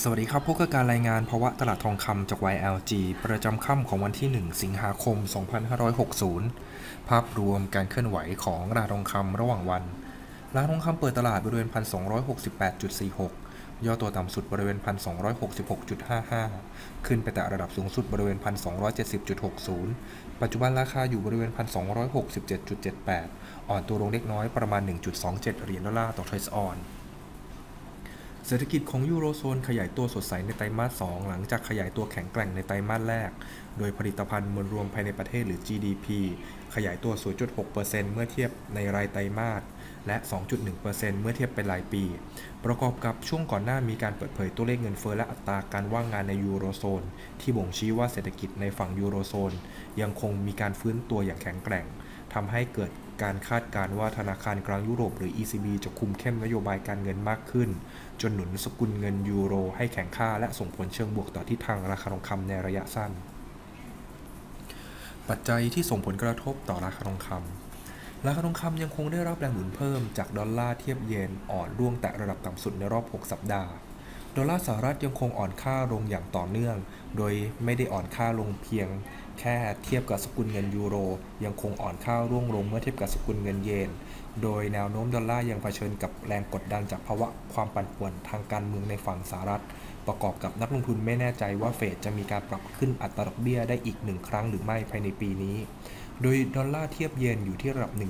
สวัสดีครับพบกับการรายงานภาวะตลาดทองคำจาก YLG ประจำค่ำของวันที่ 1 สิงหาคม 2560 ภาพรวมการเคลื่อนไหวของราคาทองคำระหว่างวันราคาทองคำเปิดตลาดบริเวณ 1,268.46 ย่อตัวต่ำสุดบริเวณ 1,266.55 ขึ้นไปแต่ระดับสูงสุดบริเวณ 1,270.60 ปัจจุบันราคาอยู่บริเวณ 1,267.78 อ่อนตัวลงเล็กน้อยประมาณ 1.27 เหรียญดอลลาร์ต่อเทรดออน เศรษฐกิจของยูโรโซนขยายตัวสดใสในไตรมาส 2 หลังจากขยายตัวแข็งแกร่งในไตรมาสแรก โดยผลิตภัณฑ์มวลรวมภายในประเทศหรือ GDP ขยายตัว 0.6%เมื่อเทียบในรายไตรมาส และ 2.1%เมื่อเทียบเป็นรายปี ประกอบกับช่วงก่อนหน้ามีการเปิดเผยตัวเลขเงินเฟ้อและอัตราการว่างงานในยูโรโซน ที่บ่งชี้ว่าเศรษฐกิจในฝั่งยูโรโซน ยังคงมีการฟื้นตัวอย่างแข็งแกร่งทำให้เกิด การคาดการณ์ว่าธนาคารกลางยุโรปหรือ ECB จะคุมเข้มนโยบายการเงินมากขึ้น จนหนุนสกุลเงินยูโร ให้แข็งค่าและส่งผลเชิงบวกต่อทิศทางราคาทองคำในระยะสั้น ปัจจัยที่ส่งผลกระทบต่อราคาทองคำราคาทองคำยังคงได้รับแรงหนุนเพิ่มจากดอลลาร์เทียบเยนอ่อนร่วงแตะระดับต่ำสุดในรอบ 6 สัปดาห์ ดอลลาร์สหรัฐยังคงอ่อนค่าลงอย่างต่อเนื่อง โดยไม่ได้อ่อนค่าลงเพียง แค่เทียบกับสกุลเงินยูโร ยังคงอ่อนค่าร่วงลงเมื่อเทียบกับสกุลเงินเยน โดยแนวโน้มดอลลาร์ยังเผชิญกับแรงกดดันจากภาวะความปั่นป่วนทางการเมืองในฝั่งสหรัฐ ประกอบกับนักลงทุนไม่แน่ใจว่าเฟดจะมีการปรับขึ้นอัตราดอกเบี้ยได้อีกหนึ่งครั้งหรือไม่ภายในปีนี้ โดยดอลลาร์เทียบเยนอยู่ที่ระดับ 1.1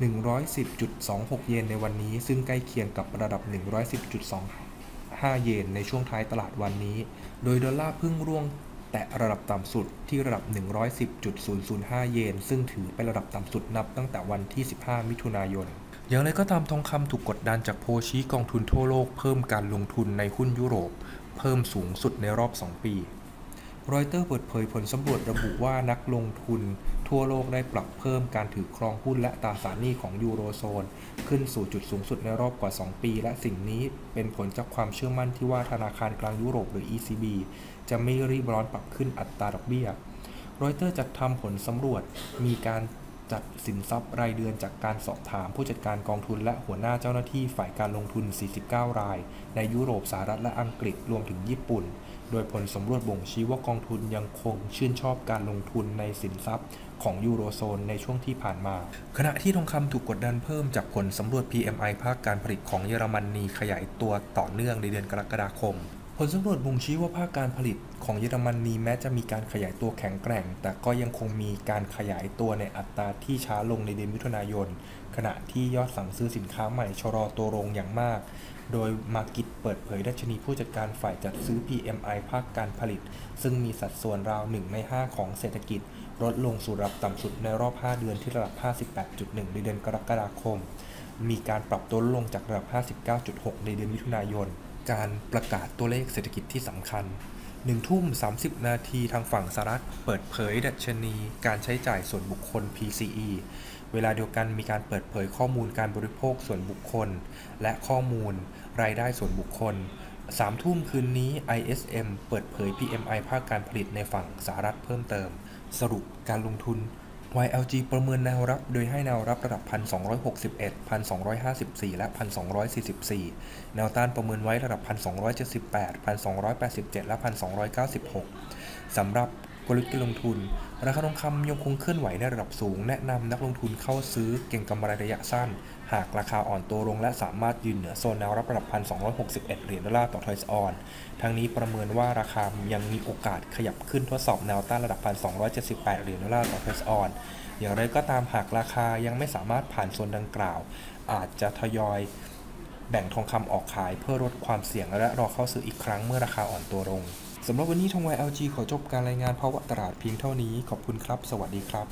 110.26 เยนในวันนี้ ซึ่งใกล้เคียงกับระดับ 5 เยนในช่วงท้ายตลาดวันนี้ โดยดอลลาร์พึ่งร่วงแตะระดับต่ำสุดที่ระดับ 110.005 เยน ซึ่งถือเป็นระดับต่ำสุดนับตั้งแต่วันที่ 15 มิถุนายน อย่างไรก็ตามทองคำถูกกดดันจากโพชี้กองทุนทั่วโลกเพิ่มการลงทุนในหุ้นยุโรป เพิ่มสูงสุดในรอบ 2 ปี รอยเตอร์เปิดเผยผลสำรวจระบุว่านักลงทุน ทั่วโลกได้ปรับเพิ่มการถือครองหุ้นและตราสารหนี้ของยูโรโซน ขึ้นสู่จุดสูงสุดในรอบกว่า 2 ปี และสิ่งนี้เป็นผลจากความเชื่อมั่นที่ว่าธนาคารกลางยุโรปหรือ ECB จะไม่รีบร้อนปรับขึ้นอัตราดอกเบี้ยรอยเตอร์จัดทำผลสำรวจมีการ จัดสินทรัพย์รายเดือนจากการสอบถามผู้จัดการกองทุนและหัวหน้าเจ้าหน้าที่ฝ่ายการลงทุน 49 ราย ในยุโรปสหรัฐและอังกฤษรวมถึงญี่ปุ่น โดยผลสำรวจบ่งชี้ว่ากองทุนยังคงชื่นชอบการลงทุนในสินทรัพย์ของยูโรโซนในช่วงที่ผ่านมา ขณะที่ทองคำถูกกดดันเพิ่มจากผลสำรวจ PMI ภาคการผลิตของเยอรมนีขยายตัวต่อเนื่องในเดือนกรกฎาคม ผลสำรวจบ่งชี้ว่าภาคการผลิตของเยอรมนีแม้จะมีการขยายตัวแข็งแกร่ง แต่ก็ยังคงมีการขยายตัวในอัตราที่ช้าลงในเดือนมิถุนายน ขณะที่ยอดสั่งซื้อสินค้าใหม่ชะลอตัวลงอย่างมาก โดยมากิตเปิดเผยดัชนีผู้จัดการฝ่ายจัดซื้อ PMI ภาคการผลิต ซึ่งมีสัดส่วนราว 1 ใน 5 ของเศรษฐกิจ ลดลงสู่ระดับต่ำสุดในรอบ 5 เดือนที่ระดับ 58.1 ในเดือนกรกฎาคม มีการปรับตัวลงจากระดับ 59.6 ในเดือนมิถุนายน การประกาศตัวเลขเศรษฐกิจที่สำคัญ1ทุ่ม 30 นาทีทางฝั่งสหรัฐเปิดเผยดัชนีการใช้จ่ายส่วนบุคคล PCE เวลาเดียวกันมีการเปิดเผยข้อมูลการบริโภคส่วนบุคคล และข้อมูลรายได้ส่วนบุคคล 3 ทุ่มคืนนี้ ISM เปิดเผย PMI ภาคการผลิตในฝั่งสหรัฐเพิ่มเติม สรุปการลงทุน YLG ประเมินแนวรับ โดยให้แนวรับระดับ 1,261 1,254 และ 1,244 แนวต้านประเมินไว้ระดับ 1,278 1,287 และ 1,296 สำหรับ กลยุทธ์การลงทุน ราคาทองคำยังคงเคลื่อนไหวในระดับสูง แนะนำนักลงทุนเข้าซื้อเก็งกำไรระยะสั้น หากราคาอ่อนตัวลงและสามารถยืนเหนือโซนแนวรับระดับ 1,261 เหรียญดอลลาร์ต่อทอยส์ออน ทั้งนี้ประเมินว่าราคายังมีโอกาสขยับขึ้นทดสอบแนวต้านระดับ 1,278 เหรียญดอลลาร์ต่อทอยส์ออน อย่างไรก็ตามหากราคายังไม่สามารถผ่านโซนดังกล่าว อาจจะทยอยแบ่งทองคำออกขายเพื่อลดความเสี่ยงและรอเข้าซื้ออีกครั้งเมื่อราคาอ่อนตัวลง สำหรับวันนี้ทอง YLG ขอจบการรายงานภาวะตลาดเพียงเท่านี้ ขอบคุณครับ สวัสดีครับ